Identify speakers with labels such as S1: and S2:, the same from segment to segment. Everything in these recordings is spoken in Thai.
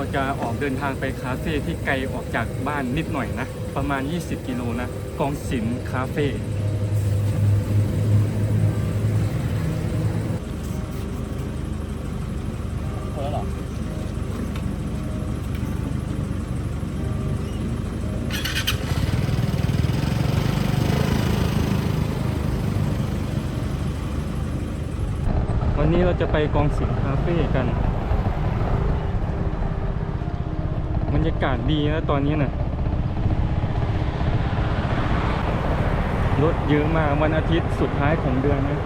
S1: เราจะออกเดินทางไปคาเฟ่ที่ไกลออกจากบ้านนิดหน่อยนะ ประมาณ 20 กิโลนะ กองศิลป์คาเฟ่
S2: เออเหรอ
S1: วันนี้เราจะไปกองศิลป์คาเฟ่กัน บ รรยากาศดีนะตอนนี้นะรถเยอะมากวันอาทิตย์สุดท้ายของเดือนนะ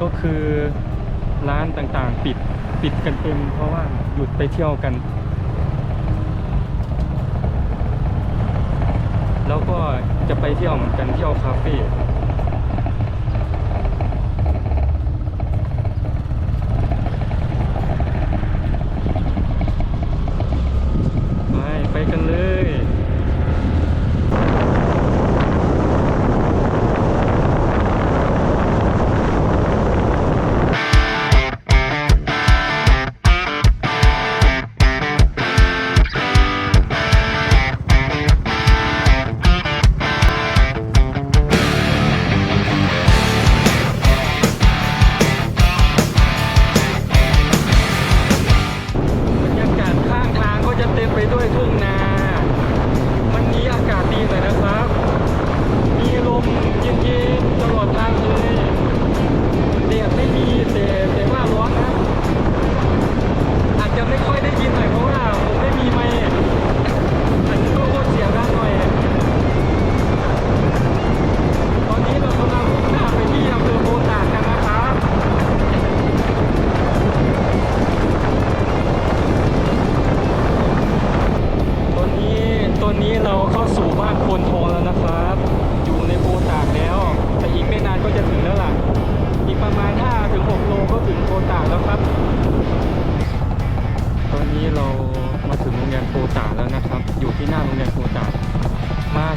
S1: ก็คือร้านต่างๆ ปิดปิดกันเต็มเพราะว่าหยุดไปเที่ยวกัน แล้วก็จะไปเที่ยวเหมือนกันเที่ยวคาเฟ่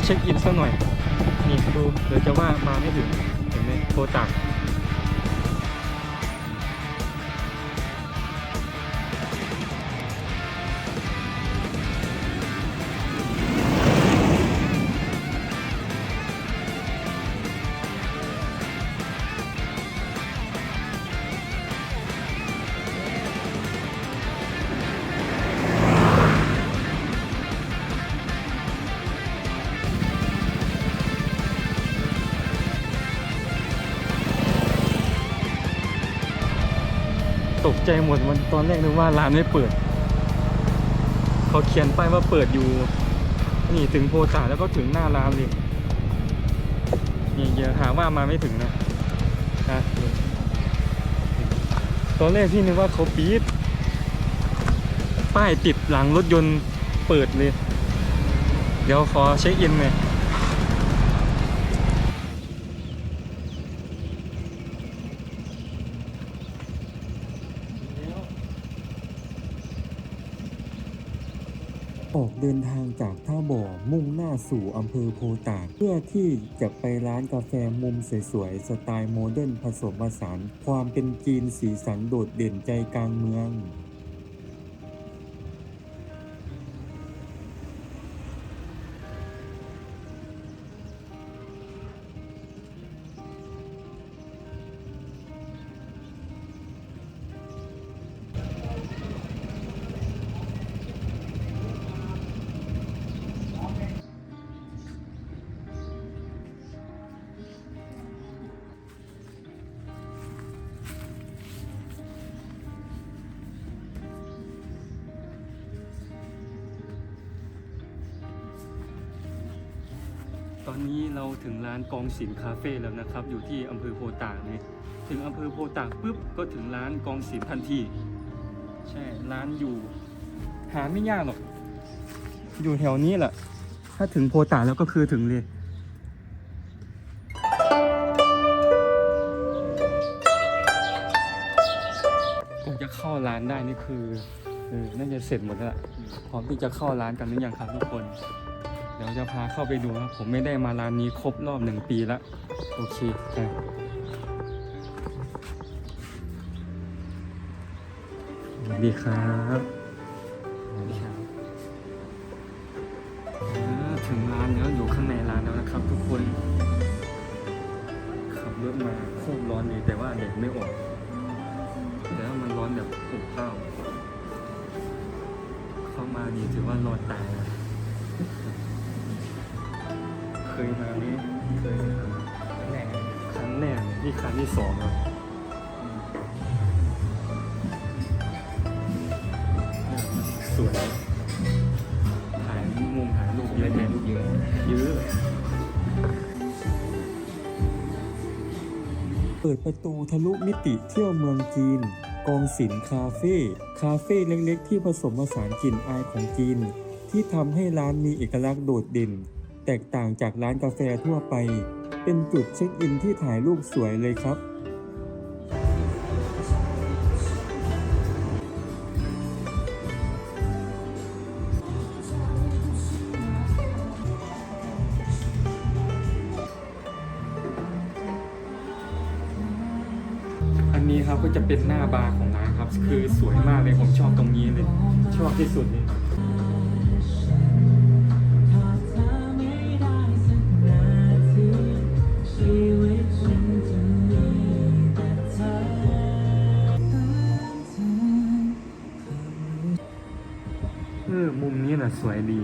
S1: เช็คอินสักหน่อย นี่ดูเดี๋ยวจะว่ามาไม่ถึง เห็นไหมโพตาก ใจหมดวันตอนแรกนึกว่าร้านไม่เปิด เขาเขียนป้ายว่าเปิดอยู่ นี่ถึงโพตาแล้วก็ถึงหน้าร้านเลยนี่อย่าหาว่ามาไม่ถึงนะนะตอนแรกพี่นึกว่าเขาปิดป้ายติดหลังรถยนต์เปิดเลย เดี๋ยวขอเช็คอินหน่อย
S3: เดินทางจากท่าบ่อมุ่งหน้าสู่อำเภอโพตากเพื่อที่จะไปร้านกาแฟมุมสวยๆ สไตล์โมเดิร์นผสมผสาน ความเป็นจีนสีสันโดดเด่นใจกลางเมือง
S1: ตอนนี้เราถึงร้านกองศิลป์คาเฟ่แล้วนะครับ อยู่ที่อำเภอโพตากเลยถึงอำเภอโพตากปุ๊บก็ถึงร้านกองศิลป์ทันที ใช่ร้านอยู่ หาไม่ยากหรอก อยู่แถวนี้แหละ ถ้าถึงโพตากแล้วก็คือถึงเลยกว่าจะเข้าร้านได้นี่คือเออน่าจะเสร็จหมดแล้วพร้อมที่จะเข้าร้านกันหรือยังครับทุกคน เดี๋ยวจะพาเข้าไปดูครับ ผมไม่ได้มาร้านนี้ครบรอบหนึ่งปีแล้วโอเคไปวัสดีครับสวัสดีครับถึงร้านแล้วอยู่ข้างในร้านแล้วนะครับ ทุกคน ขับรถมาโคตรร้อนเลยแต่ว่าแดดไม่ออกแต่ว่ามันร้อนแบบอบอ้าวเข้ามาดีถือว่ารอดตายนะ เคยมาไหมเคยครับ
S2: แหล่ง
S1: ครั้งแรกนี่ครั้งที่สองแล้วสวยถ่ายมุมถ่ายรูปเย
S2: เล่
S1: อะแยะ
S2: ลูกเยอะ
S1: เยอะ
S3: เปิดประตูทะลุมิติเที่ยวเมืองจีน กองศิลป์คาเฟ่คาเฟ่เล็กๆ ที่ผสมผสานกลิ่นอายของจีน ที่ทำให้ร้านมีเอกลักษณ์โดดเด่น แตกต่างจากร้านกาแฟทั่วไป เป็นจุดเช็คอินที่ถ่ายรูปสวยเลยครับ
S1: อันนี้ครับก็จะเป็นหน้าบาร์ของร้านครับ คือสวยมากเลยผมชอบตรงนี้เลย ชอบที่สุดเลย วยดี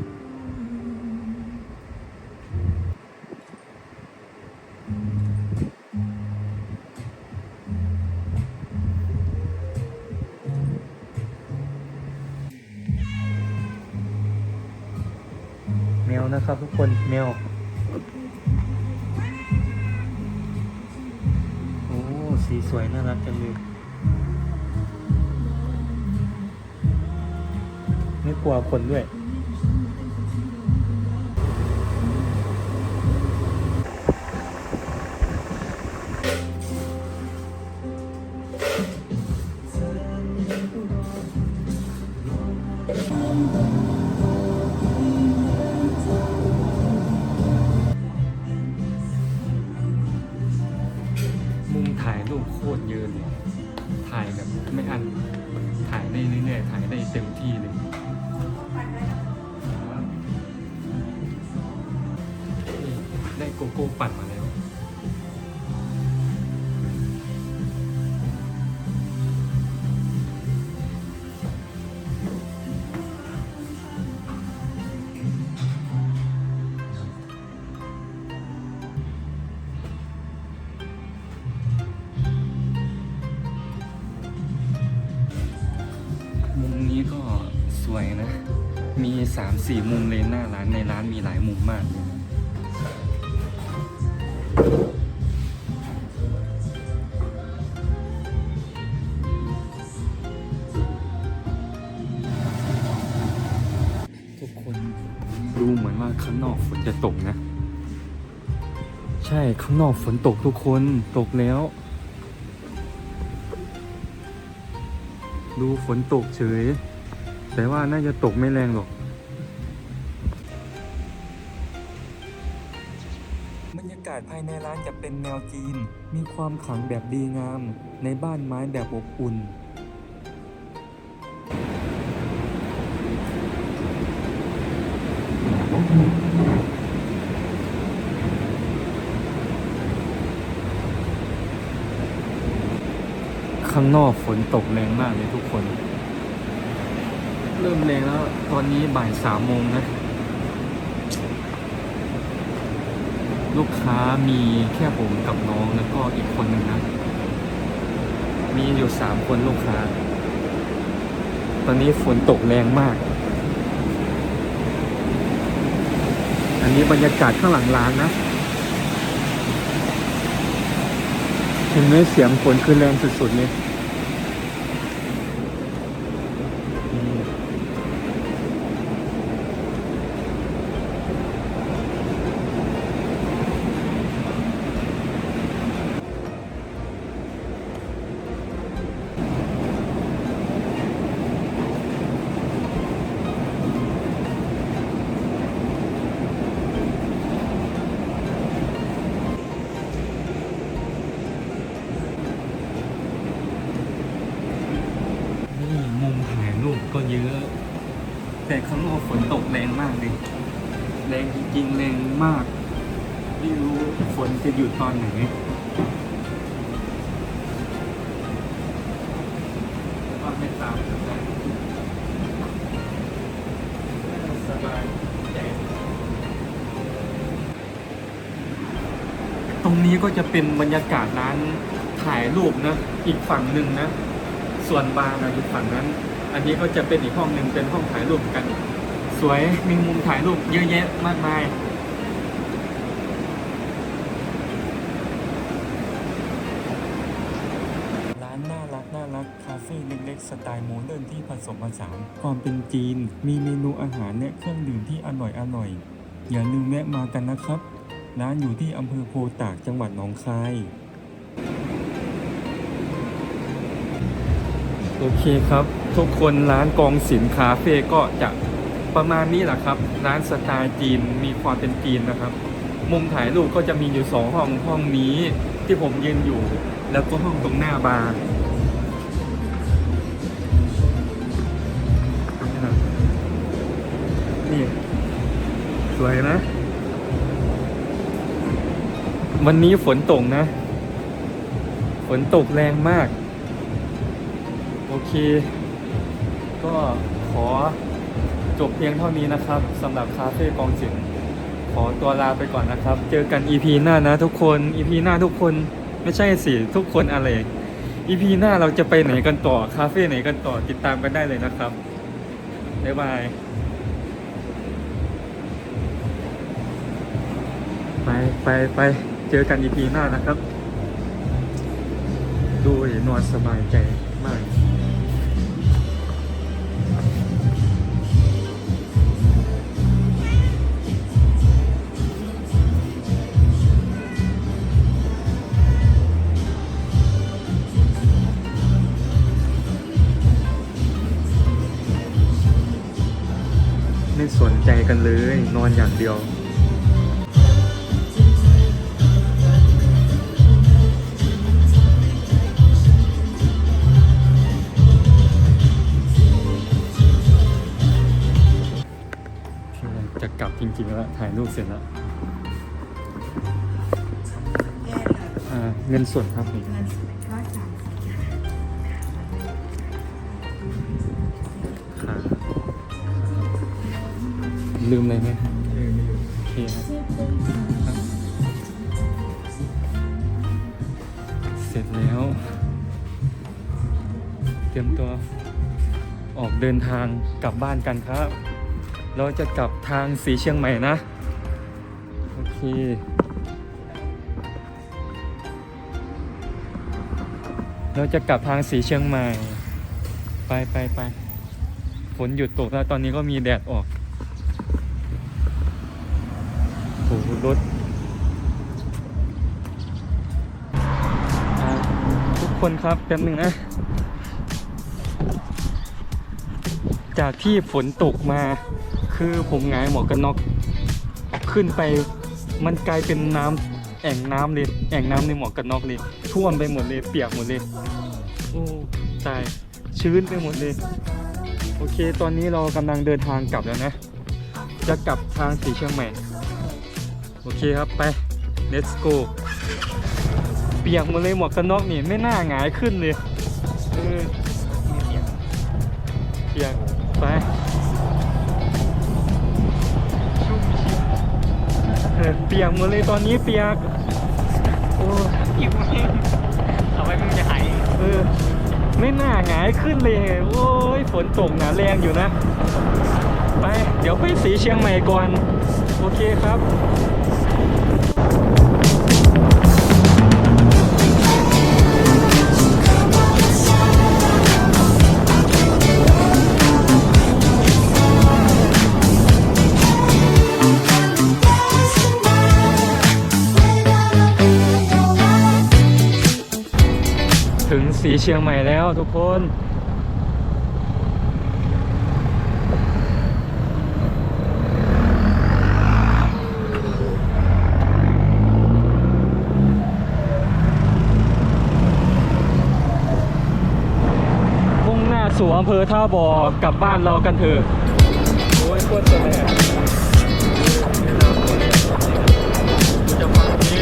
S1: แมวนะครับทุกคนแมว โอ้ สีสวยน่ารักจังเลยไม่กลัวคนด้วย วยนะ มีสามสี่มุมเลยหน้าร้านในร้านมีหลายมุมมากเลยทุกคนดูเหมือนว่าข้างนอกฝนจะตกนะ ใช่ข้างนอกฝนตกทุกคนตกแล้ว ดูฝนตกเฉย แต่ว่าน่าจะตกไม่แรงหรอก
S3: บรรยากาศภายในร้านจะเป็นแนวจีน มีความขลังแบบดีงาม ในบ้านไม้แบบอบอุ่น
S1: ข้างนอกฝนตกแรงมากเลยทุกคน เริ่มแรงแล้วตอนนี้บ่ายสามโมงนะ ลูกค้ามีแค่ผมกับน้องแล้วก็อีกคนหนึ่งนะ มีอยู่สามคนลูกค้า ตอนนี้ฝนตกแรงมาก อันนี้บรรยากาศข้างหลังร้านนะเห็นไหมเสียงฝนคือแรงสุดๆเลย ก็เยอะ แต่ข้างนอกฝนตกแรงมากเลย แรงจริงๆแรงมาก ไม่รู้ฝนจะหยุดตอนไหนว่าไม่ตามสบายใจตรงนี้ก็จะเป็นบรรยากาศร้านถ่ายรูปนะ อีกฝั่งหนึ่งนะ ส่วนบาร์นะอยู่ฝั่งนั้น อันนี้ก็จะเป็นอีกห้องหนึ่งเป็นห้องถ่ายรูปกัน สวยมีมุมถ่ายรูปเยอะแยะมากมาย
S3: ร้านน่ารักน่ารักคาเฟ่เล็กๆสไตล์โมเดิร์นที่ผสมผสานความเป็นจีน มีเมนูอาหารและเครื่องดื่มที่อร่อยอร่อย อย่าลืมแวะมากันนะครับ ร้านอยู่ที่อำเภอโพตากจังหวัดหนองคาย
S1: โอเคครับ ทุกคนร้านกองสินคาเฟ่ก็จะประมาณนี้แหละครับ ร้านสไตล์จีนมีความเป็นจีนนะครับ มุมถ่ายรูปก็จะมีอยู่สองห้องห้องนี้ที่ผมยืนอยู่ แล้วก็ห้องตรงหน้าบาร์นี่สวยนะ วันนี้ฝนตกนะ ฝนตกแรงมาก โอเค ก็ขอจบเพียงเท่านี้นะครับสำหรับคาเฟ่กองสินขอตัวลาไปก่อนนะครับ เจอกัน EP หน้านะทุกคน EP หน้าทุกคนไม่ใช่สิทุกคนอะไร EP หน้าเราจะไปไหนกันต่อคาเฟ่ไหนกันต่อติดตามกันได้เลยนะครับบ๊ายบายไปไปไปเจอกัน EP หน้านะครับ ดูนอนสบายใจมาก ใจกันเลย นอนอย่างเดียว จะกลับจริงๆแล้วถ่ายรูปเสร็จแล้ว
S2: แย่เลย
S1: อ่าเงินสดครับนี่
S2: เงินสดก็สาม
S1: ลืมอะไรไหมโอเคครับครับเสร็จแล้ว เตรียมตัวออกเดินทางกลับบ้านกันครับ เราจะกลับทางสีเชียงใหม่นะ โอเคเราจะกลับทางสีเชียงใหม่ ไปไปไปฝนหยุดตกแล้วตอนนี้ก็มีแดดออก คนครับแป๊บหนึ่งนะ จากที่ฝนตกมาคือผมงายหมวกกันน็อกขึ้นไปมันกลายเป็นน้ำแอ่งน้ำเลยแอ่งน้ำในหมวกกันน็อกเลยท่วมไปหมดเลยเปียกหมดเลยโอ้ตายชื้นไปหมดเลย โอเค ตอนนี้เรากำลังเดินทางกลับแล้วนะ จะกลับทางสีเชียงใหม่ โอเคครับไป let's go เปียกหมดเลยหมวกกันน็อกนี่ไม่น่าหงายขึ้นเลยเออเปียกไปชุ่มชื้นเออเปียกหมดเลยตอนนี้เปียกโอ้ย
S4: เอาไว้มึงจะหาย
S1: เออไม่น่าหงายขึ้นเลยโอ้ยฝนตกหนาแรงอยู่นะ ไป เดี๋ยวไปสีเชียงใหม่ก่อน โอเคครับ สีเชียงใหม่แล้วทุกคน มุ่งหน้าสู่อำเภอท่าบ่อกลับบ้านเรากันเถอะ โอ้ยโคตรแสบจะฟังเพ